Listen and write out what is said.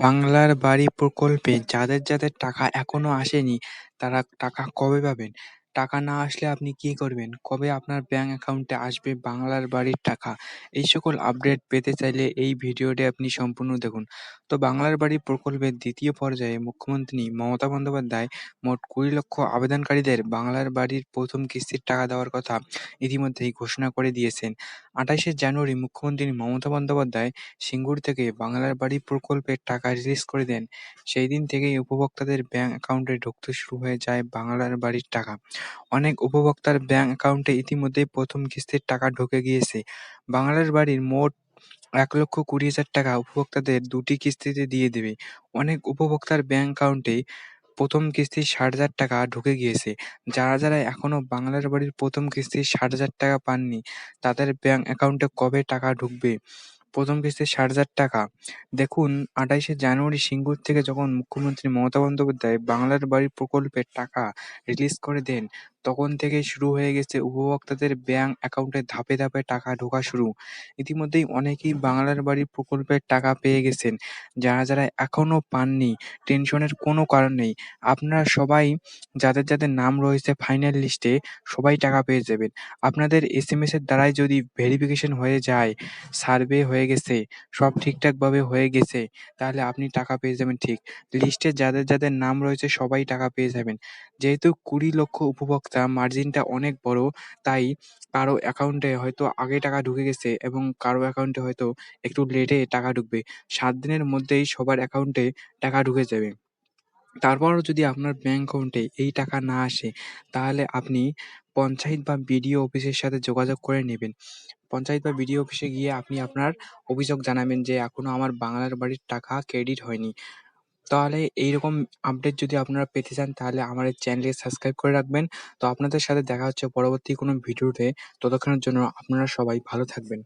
বাংলার বাড়ি প্রকল্পে যাদের যাদের টাকা এখনও আসেনি তারা টাকা কবে পাবেন? টাকা না আসলে আপনি কি করবেন? কবে আপনার ব্যাংক অ্যাকাউন্টে আসবে বাংলার বাড়ির টাকা? এই সকল আপডেট পেতে চাইলে এই ভিডিওটি আপনি সম্পূর্ণ দেখুন। তো বাংলার বাড়ি প্রকল্পের দ্বিতীয় পর্যায়ে মুখ্যমন্ত্রী মমতা বন্দ্যোপাধ্যায় মোট কুড়ি লক্ষ আবেদনকারীদের বাংলার বাড়ির প্রথম কিস্তির টাকা দেওয়ার কথা ইতিমধ্যেই ঘোষণা করে দিয়েছেন। আঠাশে জানুয়ারি মুখ্যমন্ত্রী মমতা বন্দ্যোপাধ্যায় সিঙ্গুর থেকে বাংলার বাড়ি প্রকল্পের টাকা রিলিজ করে দেন। সেই দিন থেকেই উপভোক্তাদের ব্যাংক অ্যাকাউন্টে ঢুকতে শুরু হয়ে যায় বাংলার বাড়ির টাকা। অনেক উপভোক্তার ব্যাংক অ্যাকাউন্টে ইতিমধ্যেই প্রথম কিস্তির টাকা ঢুকে গিয়েছে। বাংলার বাড়ির মোট এক লক্ষ কুড়ি হাজার টাকা উপভোক্তাদের দুটি কিস্তিতে দিয়ে দেবে। অনেক উপভোক্তার ব্যাংক অ্যাকাউন্টে প্রথম কিস্তির ষাট হাজার টাকা ঢুকে গিয়েছে। যারা যারা এখনও বাংলার বাড়ির প্রথম কিস্তির ষাট হাজার টাকা পাননি, তাদের ব্যাংক অ্যাকাউন্টে কবে টাকা ঢুকবে? প্রথম কিস্তি ষাট হাজার টাকা। দেখুন, আঠাইশে জানুয়ারি সিঙ্গুর থেকে যখন মুখ্যমন্ত্রী মমতা বন্দ্যোপাধ্যায় বাংলার বাড়ি প্রকল্পের টাকা রিলিজ করে দেন তখন থেকেই শুরু হয়ে গেছে উপভোক্তাদের ব্যাংক অ্যাকাউন্টে ধাপে ধাপে টাকা ঢোকা শুরু। ইতিমধ্যেই অনেকেই বাংলার বাড়ি প্রকল্পের টাকা পেয়ে গেছেন। যারা যারা এখনও পাননি, টেনশনের কোনো কারণ নেই। আপনারা সবাই, যাদের যাদের নাম রয়েছে ফাইনাল লিস্টে, সবাই টাকা পেয়ে যাবেন। আপনাদের এস এম এস এর দ্বারাই যদি ভেরিফিকেশন হয়ে যায়, সার্ভে হয়ে গেছে, সব ঠিকঠাকভাবে হয়ে গেছে, তাহলে আপনি টাকা পেয়ে যাবেন ঠিক। লিস্টে যাদের যাদের নাম রয়েছে সবাই টাকা পেয়ে যাবেন। যেহেতু কুড়ি লক্ষ উপভোক্তা মার্জিনটা অনেক বড়। তাই কারও অ্যাকাউন্টে হয়তো আগে টাকা ঢুকে গেছে এবং কারও অ্যাকাউন্টে হয়তো একটু লেটে টাকা ঢুকবে। সাত দিনের মধ্যেই সবার অ্যাকাউন্টে টাকা ঢুকে যাবে। তারপরও যদি আপনার ব্যাংক অ্যাকাউন্টে এই টাকা না আসে, তাহলে আপনি পঞ্চায়েত বা বিডিও অফিসের সাথে যোগাযোগ করে নেবেন। পঞ্চায়েত বা বিডিও অফিসে গিয়ে আপনি আপনার অভিযোগ জানাবেন যে, এখনও আমার বাংলার বাড়ির টাকা ক্রেডিট হয়নি। তাহলে এইরকম আপডেট যদি আপনারা পেতে চান, তাহলে আমার এই চ্যানেলকে সাবস্ক্রাইব করে রাখবেন। তো আপনাদের সাথে দেখা হচ্ছে পরবর্তী কোনো ভিডিওতে। ততক্ষণের জন্য আপনারা সবাই ভালো থাকবেন।